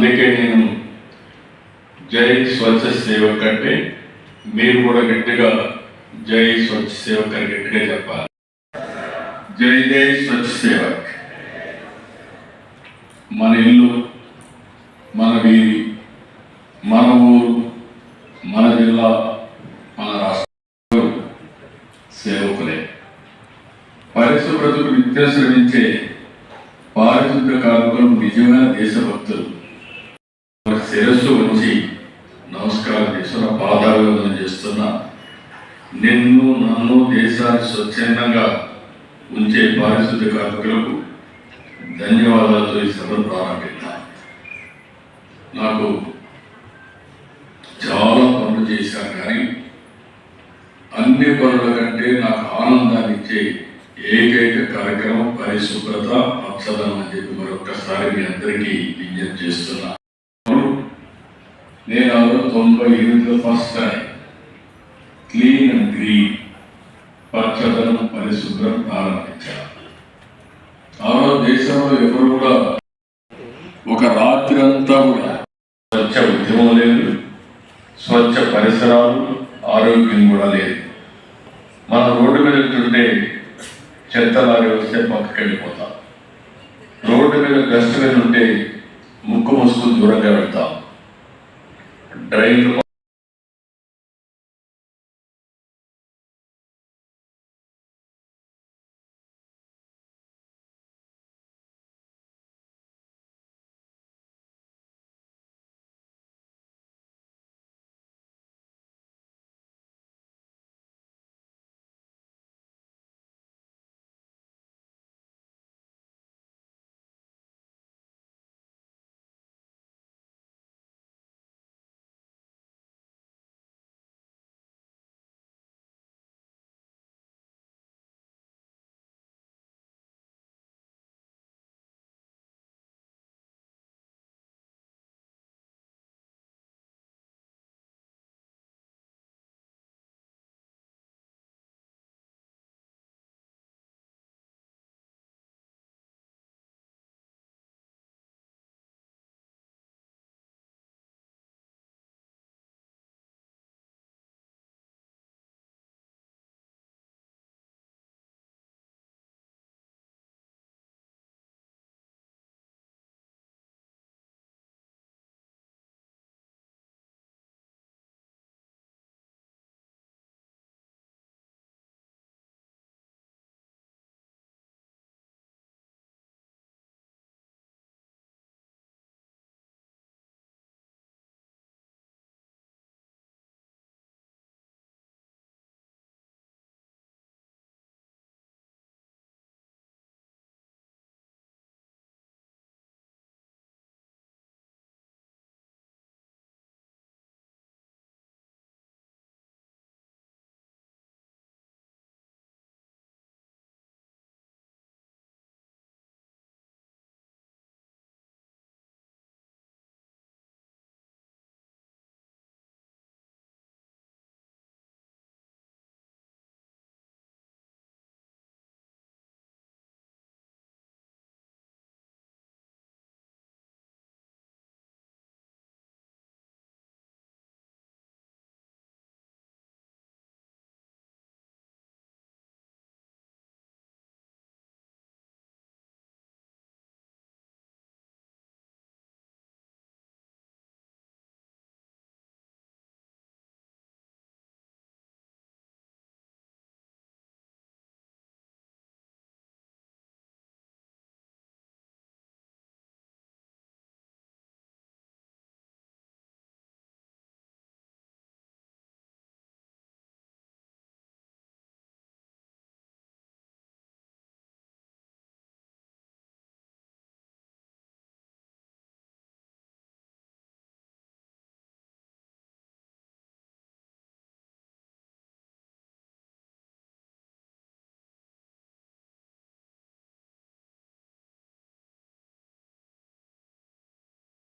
అందుకే నేను జై స్వచ్ఛ సేవక్ అంటే మీరు కూడా గట్టిగా జై స్వచ్ఛ సేవక్ అని గట్టిగా చెప్పాలి. జై జై స్వచ్ఛ సేవక్. మన ఇల్లు మన వీధి మన ఊరు మన జిల్లా మన రాష్ట్రం సేవకులే. పరిశుభ్రతకు నిత్యం శ్రమించే పారిశుద్ధ్య కార్మికులు నిజమైన దేశభక్తులు. శిరస్సు ఉంచి నమస్కారం చేస్తున్న పాదాభివందనం చేస్తున్న. నిన్ను నన్ను దేశాన్ని స్వచ్ఛందంగా ఉంచే పారిశుద్ధ్య కార్మికులకు ధన్యవాదాలతో ఈ సభను ప్రారంభిద్దాం నాకు చాలా పనులు చేశాను కానీ అన్ని పనుల కంటే నాకు ఆనందాన్ని ఇచ్చే ఏకైక కార్యక్రమం పరిశుభ్రత అప్సదనం అని చెప్పి మరొకసారి మీ అందరికీ విజ్ఞప్తి చేస్తున్నా. నేను ఆ రోజు తొంభై ఎనిమిదిలో first time clean and green. పచ్చదనం పరిశుభ్రం ప్రారంభించాను ఆ రోజు దేశంలో ఎవరు కూడా ఒక రాత్రి అంతా కూడా స్వచ్ఛ ఉద్యమం లేదు స్వచ్ఛ పరిసరాలు ఆరోగ్యం కూడా లేదు. మన రోడ్డు మీద వెళ్తుంటే చెత్త లారీ వస్తే పక్కకి వెళ్ళిపోతాం రోడ్డు మీద డస్ట్బిన్ ఉంటే ముక్కు ముసుగు దూరంగా వెళ్తాం Então, ele